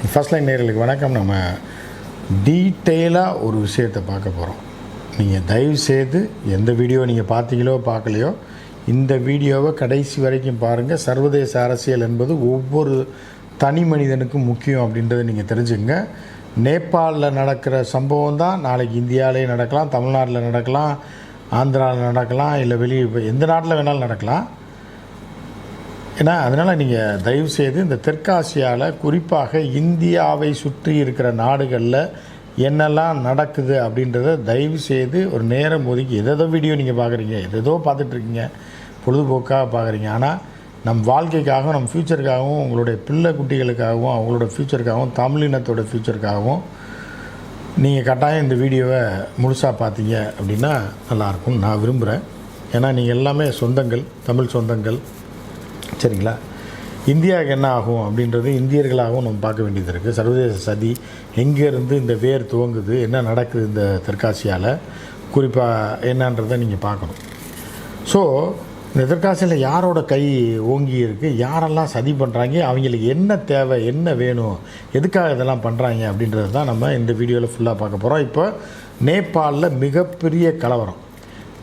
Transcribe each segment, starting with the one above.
First line நேர்களுக்கு வணக்கம். நம்ம டீட்டெயிலாக ஒரு விஷயத்தை பார்க்க போகிறோம் நீங்கள் தயவு செய்து எந்த வீடியோ நீங்கள் பார்த்தீங்களோ பார்க்கலையோ இந்த வீடியோவை கடைசி வரைக்கும் பாருங்கள் சர்வதேச அரசியல் என்பது ஒவ்வொரு தனி மனிதனுக்கும் முக்கியம் அப்படின்றத நீங்கள் தெரிஞ்சுங்க. நேபாளில் நடக்கிற சம்பவம் தான். நாளைக்கு இந்தியாவிலே நடக்கலாம் தமிழ்நாட்டில் நடக்கலாம் ஆந்திராவில் நடக்கலாம் இல்லை வெளியே எந்த நாட்டில் வேணாலும் நடக்கலாம். ஏன்னா அதனால் நீங்கள் தயவு செய்து இந்த தெற்காசியாவில் குறிப்பாக இந்தியாவை சுற்றி இருக்கிற நாடுகளில் என்னெல்லாம் நடக்குது அப்படின்றத தயவு செய்து ஒரு நேரம் ஒதுக்கி எதோ வீடியோ நீங்கள் பார்க்குறீங்க எதோ பார்த்துட்ருக்கீங்க பொழுதுபோக்காக பார்க்குறீங்க ஆனால் நம் வாழ்க்கைக்காகவும் நம் ஃப்யூச்சருக்காகவும் உங்களுடைய பிள்ளை குட்டிகளுக்காகவும் அவங்களோட ஃப்யூச்சருக்காகவும் தமிழினத்தோட ஃப்யூச்சருக்காகவும் நீங்கள் கட்டாயம் இந்த வீடியோவை முழுசாக பார்த்தீங்க அப்படின்னா நல்லாயிருக்கும் நான் விரும்புகிறேன் ஏன்னா நீங்கள் எல்லாமே சொந்தங்கள் தமிழ் சொந்தங்கள் சரிங்களா? இந்தியாவுக்கு என்ன ஆகும் அப்படின்றது இந்தியர்களாகவும் நம்ம பார்க்க வேண்டியது இருக்குது சர்வதேச சதி எங்கேருந்து இந்த வேர் துவங்குது என்ன நடக்குது இந்த தெற்காசியாவில் குறிப்பாக என்னன்றதை நீங்கள் பார்க்கணும். ஸோ இந்த தெற்காசியில் யாரோட கை ஓங்கி இருக்குது யாரெல்லாம் சதி பண்ணுறாங்க அவங்களுக்கு என்ன தேவை என்ன வேணும் எதுக்காக இதெல்லாம் பண்ணுறாங்க அப்படின்றது தான் நம்ம இந்த வீடியோவில் ஃபுல்லாக பார்க்க போகிறோம் இப்போ நேபாளில் மிகப்பெரிய கலவரம்.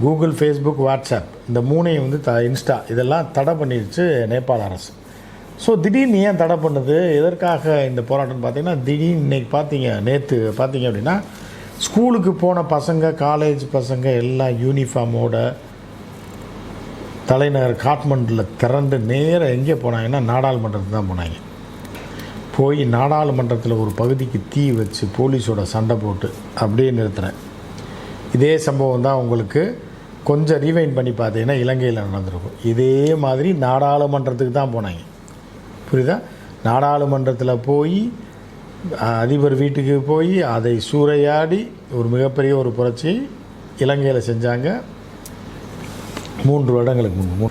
கூகுள் ஃபேஸ்புக் வாட்ஸ்அப் இந்த மூணையும் வந்து த இன்ஸ்டா இதெல்லாம் தடை பண்ணிடுச்சு நேபாள அரசு. ஸோ திடீர்னு ஏன் தடை பண்ணுது? எதற்காக இந்த போராட்டம்னு பார்த்தீங்கன்னா திடீர்னு இன்னைக்கு பார்த்தீங்க நேற்று பார்த்தீங்க அப்படின்னா ஸ்கூலுக்கு போன பசங்க காலேஜ் பசங்க எல்லாம் யூனிஃபார்மோட தலைநகர் காட்மண்டில் திறந்து நேராக எங்கே போனாங்கன்னா நாடாளுமன்றத்துக்கு தான் போனாங்க. போய் நாடாளுமன்றத்தில் ஒரு பகுதிக்கு தீ வச்சு போலீஸோட சண்டை போட்டு அப்படியே நிறுத்துறேன். இதே சம்பவம் தான் உங்களுக்கு கொஞ்சம் ரீவைண்ட் பண்ணி பார்த்தீங்கன்னா இலங்கையில் நடந்திருக்கும். இதே மாதிரி நாடாளுமன்றத்துக்கு தான் போனாங்க. புரியுதா? நாடாளுமன்றத்தில் போய் அதிபர் வீட்டுக்கு போய் அதை சூறையாடி ஒரு மிகப்பெரிய ஒரு புரட்சி இலங்கையில் செஞ்சாங்க. மூன்று வருடங்களுக்கு முன்பு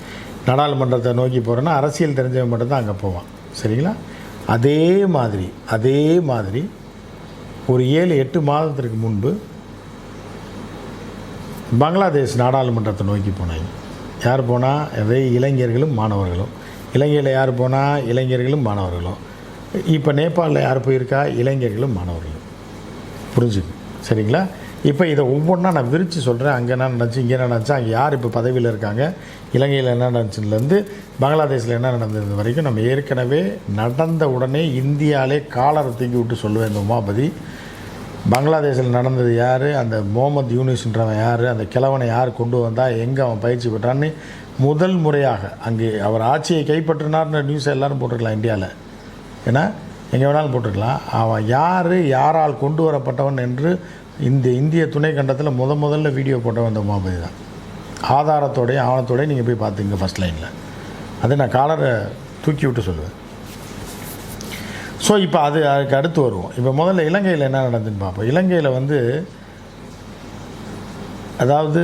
நாடாளுமன்றத்தை நோக்கி போகிறோன்னா அரசியல் தெரிஞ்சவன் மட்டும்தான் அங்கே போவான். சரிங்களா? அதே மாதிரி அதே மாதிரி ஒரு ஏழு எட்டு மாதத்திற்கு முன்பு பங்களாதேஷ் நாடாளுமன்றத்தை நோக்கி போனாங்க யார் போனால் அதே இளைஞர்களும் மாணவர்களும். இலங்கையில் யார் போனால் இளைஞர்களும் மாணவர்களும். இப்போ நேபாளில் யார் போயிருக்கா? இளைஞர்களும் மாணவர்களும். புரிஞ்சுக்கு சரிங்களா? இப்போ இதை ஒவ்வொன்றா நான் விரித்து சொல்கிறேன் அங்கே என்ன நடந்துச்சு? இங்கே என்ன நடந்துச்சு? அங்கே யார் இப்போ பதவியில் இருக்காங்க? இலங்கையில் என்ன நடந்துச்சுலேருந்து பங்களாதேஷில் என்ன நடந்தது வரைக்கும் நம்ம ஏற்கனவே நடந்த உடனே இந்தியாவிலே காலரை தூக்கி விட்டு சொல்லுவேன் இந்த உமாபதி. பங்களாதேஷில் நடந்தது யார்? அந்த முகமது யூனிஸ்ன்றவன் யார்? அந்த கிழவனை யார் கொண்டு வந்தால் எங்கே அவன் பயிற்சி பெற்றான்னு முதல் முறையாக அங்கே அவர் ஆட்சியை கைப்பற்றினார்ன்ற நியூஸ் எல்லாரும் போட்டிருக்கலாம் இந்தியாவில் ஏன்னா எங்கே வேணாலும் போட்டிருக்கலாம். அவன் யார் யாரால் கொண்டு வரப்பட்டவன் என்று இந்த இந்திய துணை கண்டத்தில் முத முதல்ல வீடியோ போட்டவன் அந்த உமாபதி தான். ஆதாரத்தோடையும் ஆவணத்தோடய நீங்கள் போய் பார்த்துங்க ஃபஸ்ட் லைனில் அதை நான் காலரை தூக்கி விட்டு சொல்லுவேன். ஸோ இப்போ அது அதுக்கு அடுத்து வருவோம். இப்போ முதல்ல இலங்கையில் என்ன நடந்துன்னு பார்ப்போம். இலங்கையில் வந்து அதாவது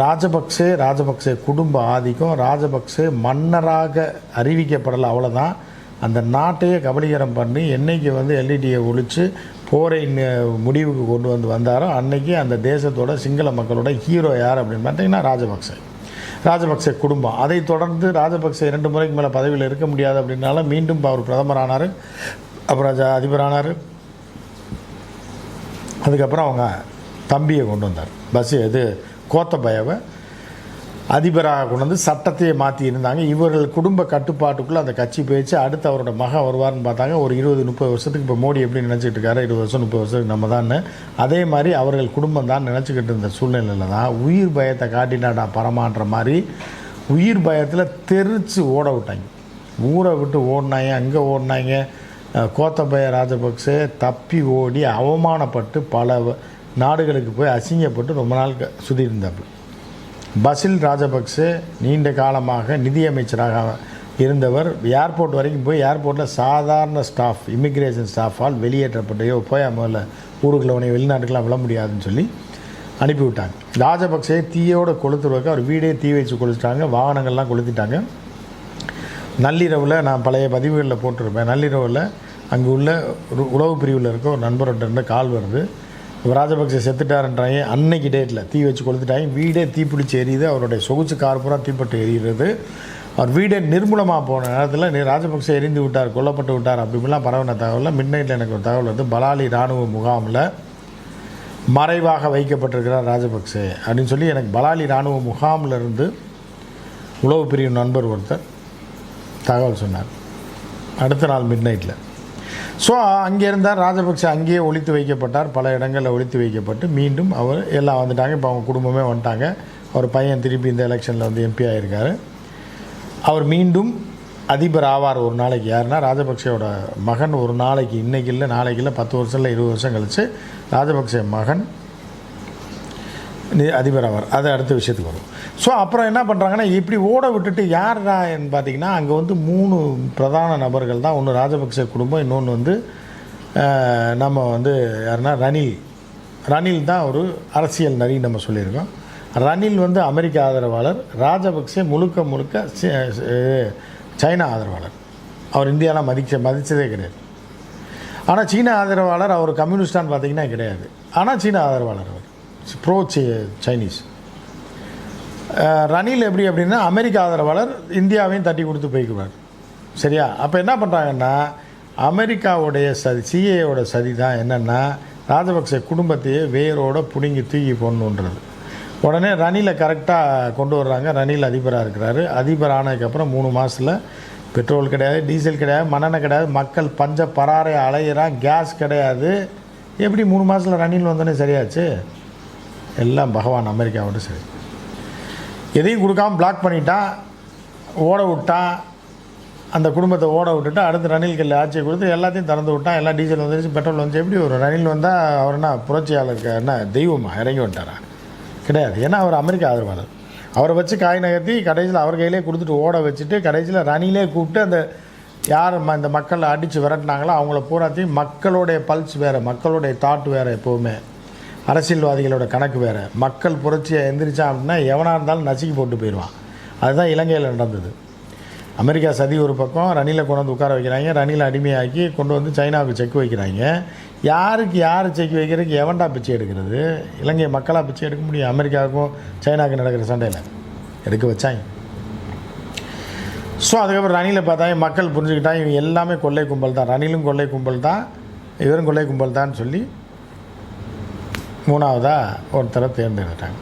ராஜபக்சே ராஜபக்சே குடும்ப ஆதிக்கம் ராஜபக்சே மன்னராக அறிவிக்கப்படலை அவ்வளோதான் அந்த நாட்டையே கபலீகரம் பண்ணி என்றைக்கு வந்து எல்இடியை ஒழித்து போரை முடிவுக்கு கொண்டு வந்து வந்தாரோ அன்னைக்கு அந்த தேசத்தோட சிங்கள மக்களோட ஹீரோ யார் அப்படின்னு பார்த்தீங்கன்னா ராஜபக்சே. ராஜபக்சே குடும்பம். அதை தொடர்ந்து ராஜபக்சே இரண்டு முறைக்கு மேலே பதவியில் இருக்க முடியாது அப்படின்னால மீண்டும் அவர் பிரதமர் ஆனார் அப்புறம் ஜ- அதிபர் ஆனார் அதுக்கப்புறம் அவங்க தம்பியை கொண்டு வந்தார். பஸ் இது கோத்தபயவை. அதிபராக கொண்டு வந்து சட்டத்தையே மாற்றி இருந்தாங்க. இவர்கள் குடும்ப கட்டுப்பாட்டுக்குள்ளே அந்த கட்சி போயிடுச்சு அடுத்து அவரோட மகன் வருவார்னு பார்த்தாங்க. ஒரு இருபது முப்பது வருஷத்துக்கு இப்போ மோடி எப்படி நினச்சிட்டு இருக்காரு? இருபது வருஷம் முப்பது வருஷத்துக்கு நம்ம தான். அதே மாதிரி அவர்கள் குடும்பம் தான் நினச்சிக்கிட்டு இருந்த சூழ்நிலையில் தான் உயிர் பயத்தை காட்டினாடா பரமான்ற மாதிரி உயிர் பயத்தில் தெரிச்சு ஓட விட்டாங்க. ஊரை விட்டு ஓடினாங்க அங்கே ஓடினாங்க. கோத்தபய ராஜபக்சே தப்பி ஓடி அவமானப்பட்டு பல நாடுகளுக்கு போய் அசிங்கப்பட்டு ரொம்ப நாள் க- சுற்றி இருந்தாப்புல. பசில் ராஜபக்சே நீண்ட காலமாக நிதியமைச்சராக இருந்தவர். ஏர்போர்ட் வரைக்கும் போய் ஏர்போர்ட்டில் சாதாரண ஸ்டாஃப் இமிக்ரேஷன் ஸ்டாஃபால் வெளியேற்றப்பட்டையோ போய் முதல்ல ஊருக்குள்ள உனக்கு வெளிநாட்டுக்கெல்லாம் விட முடியாதுன்னு சொல்லி அனுப்பிவிட்டாங்க. ராஜபக்சே தீயோடு கொளுத்துறதுக்கு அவர் வீடே தீ வச்சு கொளுத்துட்டாங்க வாகனங்கள்லாம் கொளுத்திட்டாங்க. நள்ளிரவில் நான் பழைய பதிவுகளில் போட்டிருப்பேன். நள்ளிரவில் அங்கே உள்ள உளவு பிரிவில் இருக்க ஒரு நண்பர்கிட்ட இருந்து கால் வருது. ராஜபக்சே செத்துட்டாருன்றாங்க. அன்னைக்கு டேட்டில் தீ வச்சு கொளுத்துட்டாங்க. வீடே தீப்பிடிச்சு எரியுது. அவருடைய சொகுசு கார் பூரா தீப்பட்டு எரியுறது. அவர் வீடே நிர்மூலமாக போன நேரத்தில் நீ ராஜபக்சே எரிந்து விட்டார் கொல்லப்பட்டு விட்டார் அப்படி இப்படிலாம் பரவின தகவலில். மிட் நைட்டில் எனக்கு ஒரு தகவல் வந்து பலாலி இராணுவ முகாமில் மறைவாக வைக்கப்பட்டிருக்கிறார் ராஜபக்சே அப்படின்னு சொல்லி எனக்கு பலாலி இராணுவ முகாமில் இருந்து உளவு பிரிவு நண்பர் ஒருத்தர் தகவல் சொன்னார். அடுத்த நாள் மிட் நைட்டில் ஸோ அங்கே இருந்தால் ராஜபக்சே அங்கேயே ஒழித்து வைக்கப்பட்டார். பல இடங்களில் ஒழித்து வைக்கப்பட்டு மீண்டும் அவர் எல்லாம் வந்துட்டாங்க. இப்போ அவங்க குடும்பமே வந்துட்டாங்க. அவர் பையன் திருப்பி இந்த எலெக்ஷனில் வந்து எம்பி ஆகியிருக்காரு அவர் மீண்டும் அதிபர் ஆவார் ஒரு நாளைக்கு. யாருன்னா ராஜபக்சேவோட மகன் ஒரு நாளைக்கு. இன்றைக்கு இல்லை நாளைக்கு இல்லை பத்து வருஷம் இல்லை இருபது வருஷம் கழித்து ராஜபக்சே மகன் அதிபர் அவர் அது அடுத்த விஷயத்துக்கு வரும். ஸோ அப்புறம் என்ன பண்ணுறாங்கன்னா இப்படி ஓட விட்டுட்டு யார்டான்னு பார்த்தீங்கன்னா அங்கே வந்து மூணு பிரதான நபர்கள் தான். ஒன்று ராஜபக்சே குடும்பம் இன்னொன்று வந்து நம்ம வந்து யாருன்னா ரணில். ரணில் தான் ஒரு அரசியல் நரி நம்ம சொல்லியிருக்கோம். ரணில் வந்து அமெரிக்க ஆதரவாளர் ராஜபக்சே முழுக்க முழுக்க சைனா ஆதரவாளர். அவர் இந்தியாலாம் மதிச்ச மதித்ததே கிடையாது. ஆனால் சீன ஆதரவாளர் அவர் கம்யூனிஸ்டான்னு பார்த்தீங்கன்னா கிடையாது. ஆனால் சீன ஆதரவாளர் அவர். ப்ரோ சைனீஸ் ரணில் எப்படி அப்படின்னா அமெரிக்க ஆதரவாளர் இந்தியாவையும் தட்டி கொடுத்து போய்க்குவார். சரியா? அப்போ என்ன பண்ணுறாங்கன்னா அமெரிக்காவுடைய சதி சிஏயோட சதி தான் என்னென்னா ராஜபக்சே குடும்பத்தையே வேரோட பிடுங்கி தூக்கி போடணுன்றது. உடனே ரணிலை கரெக்டாக கொண்டு வர்றாங்க. ரணில் அதிபராக இருக்கிறாரு. அதிபர் ஆனதுக்கப்புறம் மூணு மாதத்தில் பெட்ரோல் கிடையாது டீசல் கிடையாது மண்ணெண்ணெய் கிடையாது மக்கள் பஞ்ச பராறை அலையிறான் கேஸ் கிடையாது. எப்படி மூணு மாதத்தில் ரணில் வந்தோடனே சரியாச்சு? எல்லாம் பகவான் அமெரிக்காவோட சரி. எதையும் கொடுக்காம பிளாக் பண்ணிட்டான் ஓட விட்டான் அந்த குடும்பத்தை ஓட விட்டுட்டு அடுத்து ரணில் கல்ல ஆட்சியை கொடுத்து எல்லாத்தையும் திறந்து விட்டான் எல்லாம் டீசல் வந்துருச்சு பெட்ரோல் வந்துச்சு. எப்படி ஒரு ரணில் வந்தால் அவர் என்ன புரட்சியாளருக்கு என்ன தெய்வமா? இறங்கி வந்துட்டாரா? கிடையாது. ஏன்னா அவர் அமெரிக்கா ஆதரவாளர். அவரை வச்சு காய் நகர்த்தி கடைசியில் அவர் கையிலே கொடுத்துட்டு ஓட வச்சுட்டு கடைசியில் ரணிலே கூப்பிட்டு அந்த யார் ம- இந்த மக்களை அடித்து விரட்டினாங்களோ அவங்கள பூராத்தையும் மக்களுடைய பல்ஸ் வேறு மக்களுடைய தாட் வேறு எப்போவுமே. அரசியல்வாதிகளோட கணக்கு வேறு. மக்கள் புரட்சியை எந்திரிச்சான் அப்படின்னா எவனாக இருந்தாலும் நசுக்கி போட்டு போயிடுவான். அதுதான் இலங்கையில் நடந்தது. அமெரிக்கா சதி ஒரு பக்கம் ரணிலை கொண்டு வந்து உட்கார வைக்கிறாங்க. ரணிலை அடிமையாக்கி கொண்டு வந்து சைனாவுக்கு செக் வைக்கிறாங்க. யாருக்கு யார் செக் வைக்கிறதுக்கு எவன்டா பிச்சை எடுக்கிறது? இலங்கை மக்களாக பிச்சை எடுக்க முடியும். அமெரிக்காவுக்கும் சைனாவுக்கும் நடக்கிற சண்டையில். எடுக்க வச்சாங்க. ஸோ அதுக்கப்புறம் ரணியில் பார்த்தாங்க மக்கள் புரிஞ்சுக்கிட்டாங்க இவங்க எல்லாமே கொள்ளை கும்பல் தான். ரணிலும் கொள்ளை கும்பல் தான் இவரும் கொள்ளை கும்பல் தான் சொல்லி மூணாவதாக ஒருத்தரை தேர்ந்தெடுத்தாங்க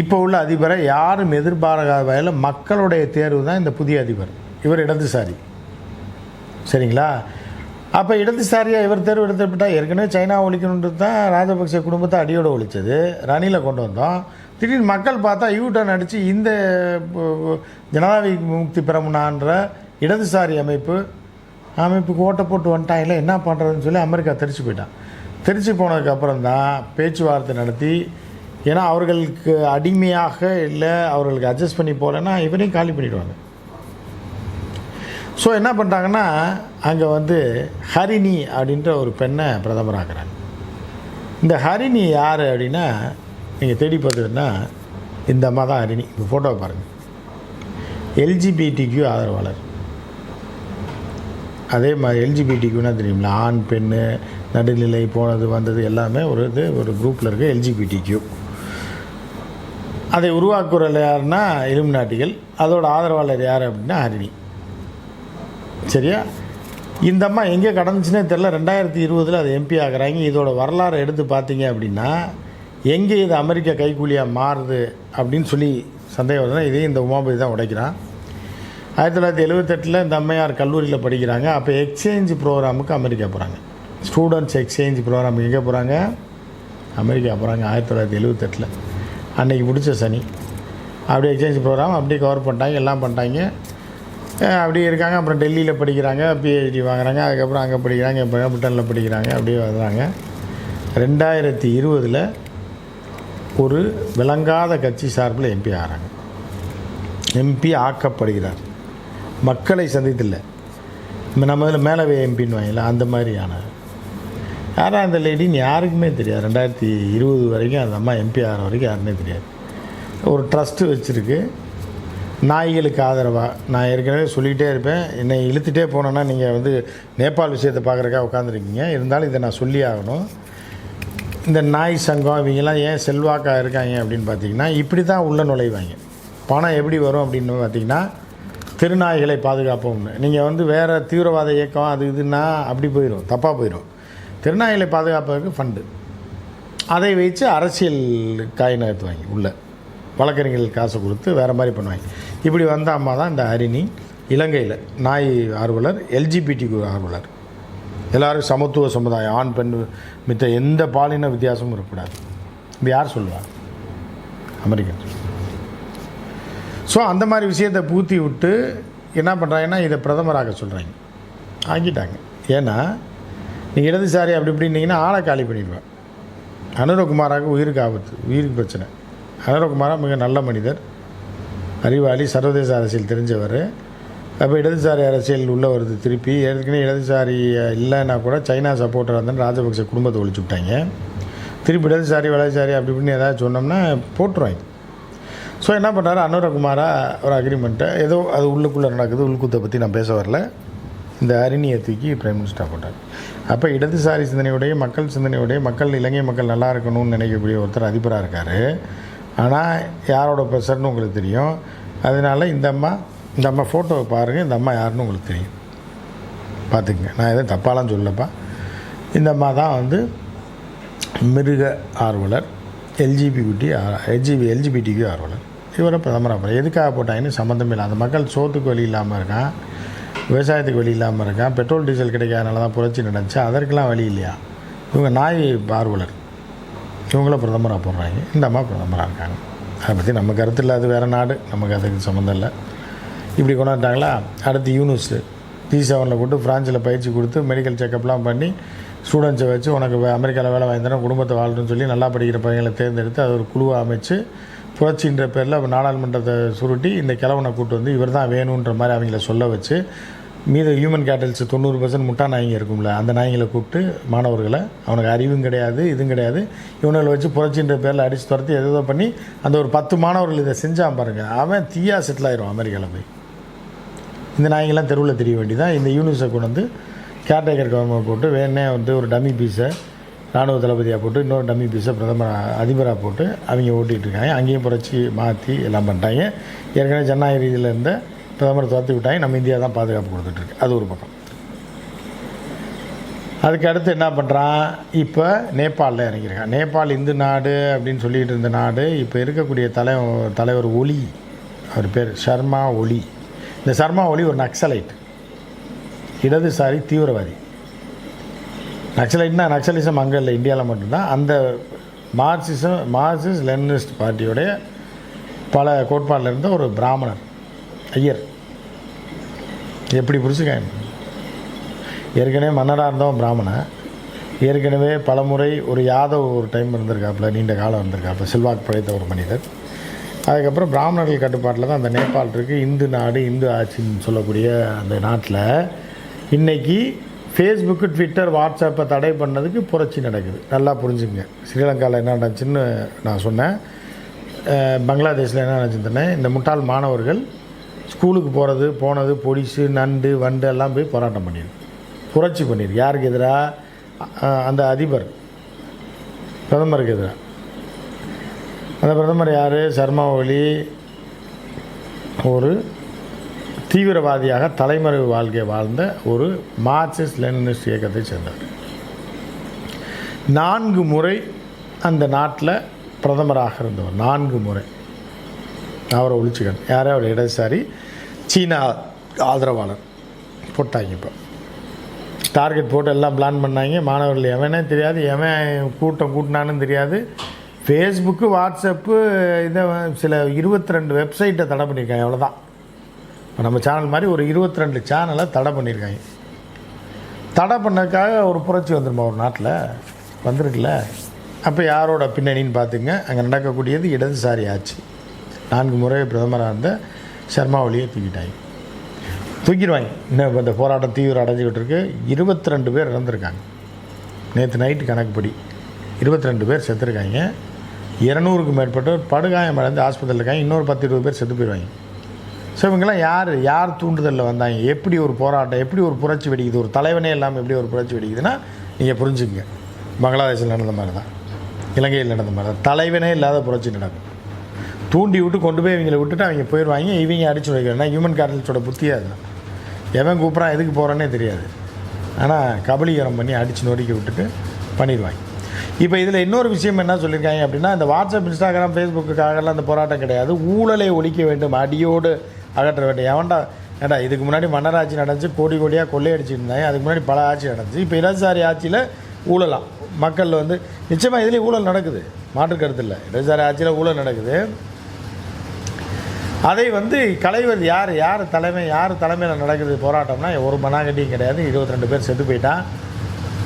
இப்போ உள்ள அதிபரை யாரும் எதிர்பாராத வகையில் மக்களுடைய தேர்வு தான் இந்த புதிய அதிபர். இவர் இடதுசாரி. சரிங்களா? அப்போ இடதுசாரியாக இவர் தேர்வு எடுத்துவிட்டால் ஏற்கனவே சைனா ஒழிக்கணுன்றது தான் ராஜபக்சே குடும்பத்தை அடியோடு ஒழிச்சது. ரணியில் கொண்டு வந்தோம். திடீர்னு மக்கள் பார்த்தா யூ அடித்து இந்த ஜனநாயக முக்தி பெறமுனான்ற இடதுசாரி அமைப்பு அமைப்புக்கு ஓட்டை போட்டு வந்துட்டாங்கல்ல என்ன பண்ணுறதுன்னு சொல்லி அமெரிக்கா தெரிச்சு போயிட்டான். திருச்சி போனதுக்கப்புறம் தான் பேச்சுவார்த்தை நடத்தி ஏன்னா அவர்களுக்கு அடிமையாக இல்லை அவர்களுக்கு அட்ஜஸ்ட் பண்ணி போகலன்னா இவரையும் காலி பண்ணிவிடுவாங்க ஸோ என்ன பண்ணுறாங்கன்னா அங்கே வந்து ஹரிணி அப்படின்ற ஒரு பெண்ணை பிரதமராக்குறாங்க இந்த ஹரிணி யார் அப்படின்னா நீங்கள் தேடி பார்த்ததுன்னா இந்த அம்மா தான் ஹரிணி. இந்த ஃபோட்டோவை பாருங்கள் எல்ஜிபிடிக்யூ ஆதரவாளர். அதே மாதிரி எல்ஜிபிடிக்யூனா தெரியுங்களா ஆண் பெண் நடுநிலை போனது வந்தது எல்லாமே ஒரு இது ஒரு குரூப்பில் இருக்க எல்ஜிபிடி கியூ அதை உருவாக்குறல யாருன்னா இலுமினாட்டிகள் அதோட ஆதரவாளர் யார் அப்படின்னா ஹரிணி. சரியா? இந்த அம்மா எங்கே கடந்துச்சுன்னே தெரில ரெண்டாயிரத்தி இருபதில் அது எம்பி ஆகிறாங்க. இதோட வரலாறு எடுத்து பார்த்தீங்க அப்படின்னா எங்கே இது அமெரிக்கா கைக்கூலியாக மாறுது அப்படின்னு சொல்லி சந்தேகம் வருதுன்னா இதையும் இந்த உமாபதி தான் உடைக்கிறான். ஆயிரத்தி தொள்ளாயிரத்தி எழுபத்தெட்டில் இந்த அம்மையார் கல்லூரியில் படிக்கிறாங்க. அப்போ எக்ஸ்சேஞ்ச் ப்ரோக்ராமுக்கு அமெரிக்கா போகிறாங்க ஸ்டூடெண்ட்ஸ் எக்ஸ்சேஞ்ச் ப்ரோக்ராம் எங்கே போகிறாங்க? அமெரிக்கா போகிறாங்க ஆயிரத்தி தொள்ளாயிரத்தி எழுபத்தெட்டில் அன்றைக்கி முடிச்ச சனி. அப்படியே எக்ஸ்சேஞ்ச் ப்ரோக்ராம் அப்படியே கவர் பண்ணிட்டாங்க எல்லாம் பண்ணிட்டாங்க. அப்படியே இருக்காங்க அப்புறம் டெல்லியில் படிக்கிறாங்க பிஹெச்டி வாங்குறாங்க அதுக்கப்புறம் அங்கே படிக்கிறாங்க இப்போ பிரிட்டனில் படிக்கிறாங்க அப்படியே வர்றாங்க. ரெண்டாயிரத்தி இருபதில் ஒரு விளங்காத கட்சி சார்பில் எம்பி ஆகிறாங்க எம்பி ஆக்கப்படுகிறார். மக்களை சந்தித்தில்லை நம்ம இதில் மேலவே எம்பின்னு வாங்கல அந்த மாதிரியான யாரா அந்த லேடின்னு யாருக்குமே தெரியாது. ரெண்டாயிரத்தி இருபது வரைக்கும் அந்த அம்மா எம்பி ஆகிற வரைக்கும் யாருமே தெரியாது. ஒரு ட்ரஸ்ட்டு வச்சுருக்கு. நாய்களுக்கு ஆதரவாக நான் ஏற்கனவே சொல்லிகிட்டே இருப்பேன். என்னை இழுத்துட்டே போனேன்னா நீங்கள் வந்து நேபாள் விஷயத்தை பார்க்குறக்கா உட்காந்துருக்கீங்க இருந்தாலும் இதை நான் சொல்லி ஆகணும். இந்த நாய் சங்கம் இவங்கெல்லாம் ஏன் செல்வாக்காக இருக்காங்க அப்படின்னு பார்த்தீங்கன்னா இப்படி தான் உள்ளே நுழைவாங்க. பணம் எப்படி வரும் அப்படின்னு பார்த்தீங்கன்னா திருநாய்களை பாதுகாப்போம்னு. நீங்கள் வந்து வேறு தீவிரவாத இயக்கம் அது இதுன்னா அப்படி போயிடும் தப்பாக போயிடும் திருநாய்களை பாதுகாப்பதற்கு ஃபண்டு அதை வச்சு அரசியல் காய் நகர்த்துவாங்க உள்ள. வழக்கறிஞர்கள் காசை கொடுத்து வேறு மாதிரி பண்ணுவாங்க. இப்படி வந்த அம்மா தான் இந்த ஹரிணி இலங்கையில் நாய் ஆர்வலர் எல்ஜிபிடி ஆர்வலர். எல்லோரும் சமத்துவ சமுதாயம் ஆண் பெண் மித்த எந்த பாலின வித்தியாசமும் இருக்கக்கூடாது. இது யார் சொல்லுவார் அமெரிக்கன். ஸோ அந்த மாதிரி விஷயத்தை பூத்தி விட்டு என்ன பண்ணுறாங்கன்னா இதை பிரதமராக சொல்கிறாங்க ஆக்கிட்டாங்க. ஏன்னா நீங்கள் இடதுசாரி அப்படி இப்படின்னீங்கன்னா ஆளை காலி பண்ணிடுவேன். அனுரகுமாராக உயிருக்கு ஆபத்து உயிருக்கு பிரச்சனை. அனுரகுமாரா மிக நல்ல மனிதர். அறிவாளி சர்வதேச அரசியல் தெரிஞ்சவர். அப்போ இடதுசாரி அரசியல் உள்ளே வருது திருப்பி. ஏற்கனவே இடதுசாரி இல்லைன்னா கூட சைனா சப்போர்ட்டர் வந்து ராஜபக்ச குடும்பத்தை ஒழிச்சு விட்டாங்க. திருப்பி இடதுசாரி வலதுசாரி அப்படி இப்படின்னு ஏதாவது சொன்னோம்னா போட்டுருவாங்க. ஸோ என்ன பண்ணுறாரு அனுரகுமாரா ஒரு அக்ரிமெண்ட்டை ஏதோ அது உள்ளுக்குள்ளே நடக்குது உள்குத்தை பற்றி நான் பேச வரல. இந்த அரிணியை தூக்கி பிரைம் மினிஸ்டராக போட்டார். அப்போ இடதுசாரி சிந்தனையுடைய மக்கள் சிந்தனையுடைய மக்கள் இலங்கை மக்கள் நல்லா இருக்கணும்னு நினைக்கக்கூடிய ஒருத்தர் அதிபராக இருக்கார். ஆனால் யாரோட ப்ரெஷர்னு உங்களுக்கு தெரியும். அதனால இந்த அம்மா இந்த அம்மா ஃபோட்டோவை பாருங்கள் இந்த அம்மா யாருன்னு உங்களுக்கு தெரியும். பார்த்துக்குங்க. நான் எதுவும் தப்பாலாம் சொல்லப்பா இந்த அம்மா தான் வந்து மிருக ஆர்வலர் எல்ஜிபி குட்டி எல்ஜிபி எல்ஜிபிடிக்கு ஆர்வலர். இவரை பிரதமராக எதுக்காக போட்டாங்கன்னு சம்மந்தம் இல்லை. அந்த மக்கள் சோத்துக்கு வழி இல்லாமல் இருக்கான். விவசாயத்துக்கு வழி இல்லாமல் இருக்கான். பெட்ரோல் டீசல் கிடைக்காதனால தான் புரட்சி நடந்துச்சு. அதற்கெல்லாம் வழி இல்லையா? இவங்க நாய் ஆர்வலர் இவங்கள பிரதமராக போடுறாங்க. இந்த அம்மா பிரதமராக இருக்காங்க. அதை பற்றி நம்ம கருத்து இல்லை அது வேறு நாடு. நமக்கு அதுக்கு சம்மந்தம் இல்லை. இப்படி கொண்டாந்துட்டாங்களா அடுத்து யூனிவர்ஸு டி செவனில் போட்டு ஃப்ரான்ஸில் பயிற்சி கொடுத்து மெடிக்கல் செக்கப்லாம் பண்ணி ஸ்டூடெண்ட்ஸை வச்சு உனக்கு அமெரிக்காவில் வேலை வாங்கி குடும்பத்தை வாழணும்னு சொல்லி நல்லா படிக்கிற பையங்களை தேர்ந்தெடுத்து அது ஒரு குழுவை அமைச்சு புரட்சின்ற பேரில் நாடாளுமன்றத்தை சுருட்டி இந்த கிழவனை கூட்டு வந்து இவர் தான் வேணுன்ற மாதிரி அவங்கள சொல்ல வச்சு மீத ஹியூமன் கேட்டல்ஸ் தொண்ணூறு பர்சன்ட் முட்டா நாய்ங்க இருக்கும்ல அந்த நாய்ங்களை கூப்பிட்டு மாணவர்களை அவனுக்கு அறிவும் கிடையாது இதுவும் கிடையாது இவனுங்களை வச்சு புரட்சின்ற பேரில் அடித்து துரத்தி எதோ பண்ணி அந்த ஒரு பத்து மாணவர்கள் இதை செஞ்சான் பாருங்கள் அவன் தீயா செட்டில் ஆயிரும் அமெரிக்காவில் போய். இந்த நாய்ங்கெல்லாம் தெருவில் தெரிய வேண்டியதான் இந்த யூனிஸை கொண்டு வந்து கேர்டேக்கர் கவர்மெண்ட் போட்டு வேணே வந்து ஒரு டம்மி பீஸை ராணுவ தளபதியாக போட்டு இன்னொரு டம்மி பீஸை பிரதமர் அதிபராக போட்டு அவங்க ஓட்டிகிட்டு இருக்காங்க. அங்கேயும் புரட்சி மாற்றி எல்லாம் பண்ணிட்டாங்க. ஏற்கனவே ஜனநாயக ரீதியில் இருந்த பிரதமர் துரத்தி விட்டாங்க. நம்ம இந்தியா தான் பாதுகாப்பு கொடுத்துட்ருக்கு அது ஒரு பக்கம். அதுக்கு அடுத்து என்ன பண்ணுறான் இப்போ நேபாளில் இறங்கியிருக்கான். நேபாள் இந்து நாடு அப்படின்னு சொல்லிகிட்டு இருந்த நாடு இப்போ இருக்கக்கூடிய தலை தலைவர் ஒலி அவர் பேர் சர்மா ஒலி. இந்த சர்மா ஒலி ஒரு நக்சலைட் இடதுசாரி தீவிரவாதி. நக்சலைட்னா நக்சலிசம் அங்கே இல்லை இந்தியாவில் மட்டும்தான். அந்த மார்க்சிசம் மார்க்சிஸ்ட் லெனினிஸ்ட் பார்ட்டியோடைய பல கோட்பாடில் இருந்த ஒரு பிராமணர் ஐயர். எப்படி புரிச்சுக்காங்க ஏற்கனவே மன்னராக இருந்தவன் பிராமணன். ஏற்கனவே பலமுறை ஒரு யாதவ் ஒரு டைம் இருந்திருக்காப்புல நீண்ட காலம் இருந்திருக்காப்புல செல்வாக்கு படைத்த ஒரு மனிதர். அதுக்கப்புறம் பிராமணர்கள் கட்டுப்பாட்டில் தான் அந்த நேபாள் இருக்குது இந்து நாடு இந்து ஆட்சின்னு சொல்லக்கூடிய அந்த நாட்டில் இன்றைக்கி ஃபேஸ்புக்கு ட்விட்டர் வாட்ஸ்அப்பை தடை பண்ணதுக்கு புரட்சி நடக்குது. நல்லா புரிஞ்சுங்க. ஸ்ரீலங்காவில் என்ன நடந்துச்சுன்னு நான் சொன்னேன். பங்களாதேஷில் என்ன நடந்துச்சுன்னு இந்த முட்டாள் மாணவர்கள் ஸ்கூலுக்கு போகிறது போனது பொடிசு நண்டு வண்டு எல்லாம் போய் போராட்டம் பண்ணியிருக்கு புரட்சி பண்ணியிருக்கு யாருக்கு எதிராக அந்த அதிபர். பிரதமருக்கு எதிராக அந்த பிரதமர் யார்? சர்மா ஒலி ஒரு தீவிரவாதியாக தலைமறைவு வாழ்க்கை வாழ்ந்த ஒரு மார்க்சிஸ்ட் லெனினிஸ்ட் இயக்கத்தை சேர்ந்தவர். நான்கு முறை அந்த நாட்டில் பிரதமராக இருந்தவர். நான்கு முறை. அவரை ஒழிச்சுக்கணும் யாரே அவர்? இடதுசாரி சீனா ஆதரவாளர். போட்டாங்க இப்போ. டார்கெட் போட்டு எல்லாம் பிளான் பண்ணாங்க. மாணவர்கள் எவனே தெரியாது எவன் கூட்டம் கூட்டினான்னு தெரியாது. ஃபேஸ்புக்கு வாட்ஸ்அப்பு இதை சில இருபத்தி ரெண்டு வெப்சைட்டை தடை பண்ணியிருக்காங்க. எவ்வளோதான் இப்போ நம்ம சேனல் மாதிரி ஒரு இருபத்தி ரெண்டு சேனலை தடை பண்ணியிருக்காங்க. தடை பண்ணதுக்காக ஒரு புரட்சி வந்துருமா ஒரு நாட்டில்? வந்திருக்குல்ல. அப்போ யாரோட பின்னணின்னு பார்த்துங்க. அங்கே நடக்கக்கூடியது இடதுசாரி ஆட்சி. நான்கு முறை பிரதமராக இருந்த சர்மா ஒளியை தூக்கிட்டாங்க. தூக்கிடுவாங்க. இன்னும் இப்போ இந்த போராட்டம் தீவிரம் அடைஞ்சிக்கிட்டு இருக்கு. இருபத்தி ரெண்டு பேர் இறந்துருக்காங்க. நேற்று நைட்டு கணக்குப்படி இருபத்தி ரெண்டு பேர் செத்துருக்காங்க. இரநூறுக்கு மேற்பட்டோர் படுகாயம் அடைந்து ஆஸ்பத்திரியில் இருக்காங்க. இன்னொரு பத்து இருபது பேர் செத்து போயிடுவாங்க ஸோ இவங்கெல்லாம் யார்? யார் தூண்டுதலில் வந்தாங்க? எப்படி ஒரு போராட்டம் எப்படி ஒரு புரட்சி வெடிக்குது? ஒரு தலைவனே இல்லாமல் எப்படி ஒரு புரட்சி வெடிக்குதுன்னா நீங்கள் புரிஞ்சுக்கங்க. பங்களாதேஷில் நடந்த மாதிரி தான் இலங்கையில் நடந்த மாதிரி தான் தலைவனே இல்லாத புரட்சி நடக்கும். தூண்டி விட்டு கொண்டு போய் இவங்களை விட்டுட்டு அவங்க போயிடுவாங்க. இவங்க அடிச்சு வைக்கிறேன்னா ஹியூமன் கேட்டல்ஸோட புத்தியாக அதுதான். எவன் கூப்பிட்றான் எதுக்கு போகிறானே தெரியாது. ஆனால் கபலீகரம் பண்ணி அடித்து நொறுக்கி விட்டுட்டு பண்ணிடுவாங்க. இப்போ இதில் இன்னொரு விஷயம் என்ன சொல்லியிருக்காங்க அப்படின்னா இந்த வாட்ஸ்அப் இன்ஸ்டாகிராம் ஃபேஸ்புக்குக்காகலாம் அந்த போராட்டம் கிடையாது. ஊழலை ஒழிக்க வேண்டும். அடியோடு அகற்ற வேண்டும் எவன்டா ஏண்டா இதுக்கு முன்னாடி மன்னர் ஆட்சி நடந்துச்சு கோடி கோடியாக கொள்ளையடிச்சிட்டு இருந்தாங்க. அதுக்கு முன்னாடி பல ஆட்சி நடந்துச்சு. இப்போ இடதுசாரி ஆட்சியில் ஊழலாம். மக்கள் வந்து நிச்சயமாக இதுலேயும் ஊழல் நடக்குது. மாற்று கருத்து இல்லை. இடதுசாரி ஆட்சியில் ஊழல் நடக்குது. அதை வந்து கலைவர் யார்? யார் தலைமை யார் தலைமையில் நடக்குது போராட்டம்னா ஒரு மனாகட்டியும் கிடையாது. இருபத்தி ரெண்டு பேர் செத்து போயிட்டான்.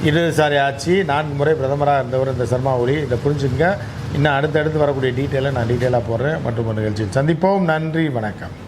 இடதுசாரி ஆட்சி நான்கு முறை பிரதமராக இருந்தவர் இந்த சர்மா ஒளி இதை புரிஞ்சுங்க இன்னும் அடுத்தடுத்து வரக்கூடிய டீட்டெயிலை நான் டீட்டெயிலாக போடுறேன். மற்றும் ஒரு நிகழ்ச்சியில் சந்திப்போம். நன்றி வணக்கம்.